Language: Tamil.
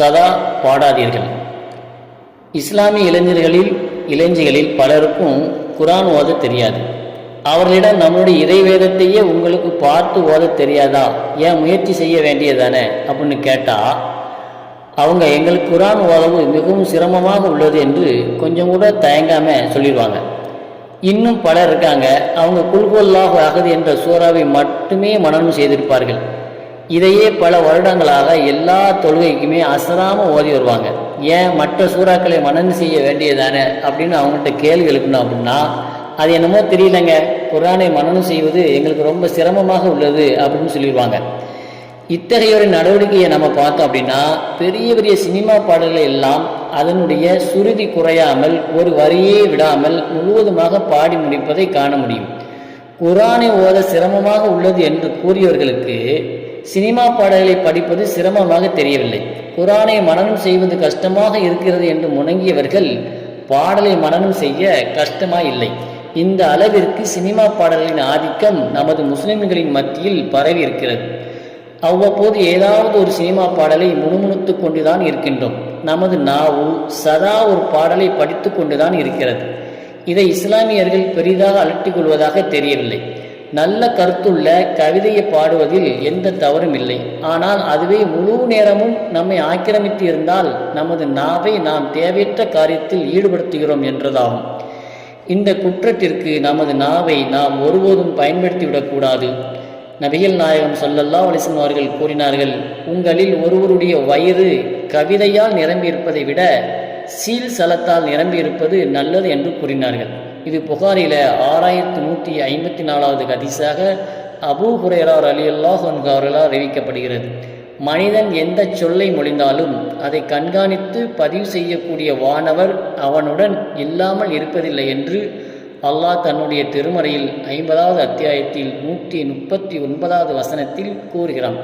சதா பாடாதீர்கள். இஸ்லாமிய இளைஞர்களில் இளைஞர்களில் பலருக்கும் குரான் ஓத தெரியாது. அவர்களிடம் நம்முடைய இறைவேதத்தையே உங்களுக்கு பார்த்து ஓத தெரியாதா? ஏன் முயற்சி செய்ய வேண்டியதானே அப்படின்னு கேட்டால் அவங்க எங்களுக்கு குரான் ஓதவு மிகவும் சிரமமாக உள்ளது என்று கொஞ்சம் கூட தயங்காமல் சொல்லிடுவாங்க. இன்னும் பலர் இருக்காங்க. அவங்க குல்கொல்லாஹ் ஆகுது என்ற சூறாவை மட்டுமே மனநம் செய்திருப்பார்கள். இதையே பல வருடங்களாக எல்லா தொழுகைக்குமே அசராம ஓதி வருவாங்க. ஏன் மற்ற சூறாக்களை மனனம் செய்ய வேண்டியதானே அப்படின்னு அவங்கள்ட்ட கேள்வி எழுப்பணும் அப்படின்னா அது என்னமோ தெரியலங்க. குரானை மனனம் செய்வது எங்களுக்கு ரொம்ப சிரமமாக உள்ளது அப்படின்னு சொல்லிடுவாங்க. இத்தகைய நடவடிக்கையை நம்ம பார்த்தோம் அப்படின்னா பெரிய பெரிய சினிமா பாடல்களை எல்லாம் அதனுடைய சுருதி குறையாமல் ஒரு வரியே விடாமல் முழுவதுமாக பாடி முடிப்பதை காண முடியும். குரானை ஓத சிரமமாக உள்ளது என்று கூறியவர்களுக்கு சினிமா பாடல்களை படிப்பது சிரமமாக தெரியவில்லை. குரானை மனனம் செய்வது கஷ்டமாக இருக்கிறது என்று முணங்கியவர்கள் பாடலை மனனம் செய்ய கஷ்டமா இல்லை இந்த அளவிற்கு சினிமா பாடல்களின் ஆதிக்கம் நமது முஸ்லிம்களின் மத்தியில் பரவி இருக்கிறது அவ்வப்போது ஏதாவது ஒரு சினிமா பாடலை முணுமுணுத்து கொண்டுதான் இருக்கின்றோம். நமது நாவு சதா ஒரு பாடலை படித்து கொண்டுதான் இருக்கிறது. இதை இஸ்லாமியர்கள் பெரிதாக அலட்டிக் கொள்வதாக தெரியவில்லை. நல்ல கருத்துள்ள கவிதையை பாடுவதில் எந்த தவறும் இல்லை. ஆனால் அதுவே முழு நேரமும் நம்மை ஆக்கிரமித்து இருந்தால் நமது நாவை நாம் தேவையற்ற காரியத்தில் ஈடுபடுத்துகிறோம் என்றதாகும். இந்த குற்றத்திற்கு நமது நாவை நாம் ஒருபோதும் பயன்படுத்திவிடக்கூடாது நபிகள் நாயகம் சொல்லல்லா அலிசன் அவர்கள் கூறினார்கள் உங்களில் ஒருவருடைய வயிறு கவிதையால் நிரம்பியிருப்பதை விட சீல் சலத்தால் நிரம்பியிருப்பது நல்லது என்று கூறினார்கள். இது புகாரில ஆறாயிரத்தி நூற்றி ஐம்பத்தி நாலாவது கதிசாக அபூ ஹுரேரார் அலி அல்லாஹ் அவர்களால் அறிவிக்கப்படுகிறது. மனிதன் எந்த சொல்லை மொழிந்தாலும் அதை கண்காணித்து பதிவு செய்யக்கூடிய வானவர் அவனுடன் இல்லாமல் இருப்பதில்லை என்று அல்லாஹ் தன்னுடைய திருமறையில் ஐம்பதாவது அத்தியாயத்தில் நூற்றி முப்பத்தி ஒன்பதாவது வசனத்தில் கூறுகிறான்.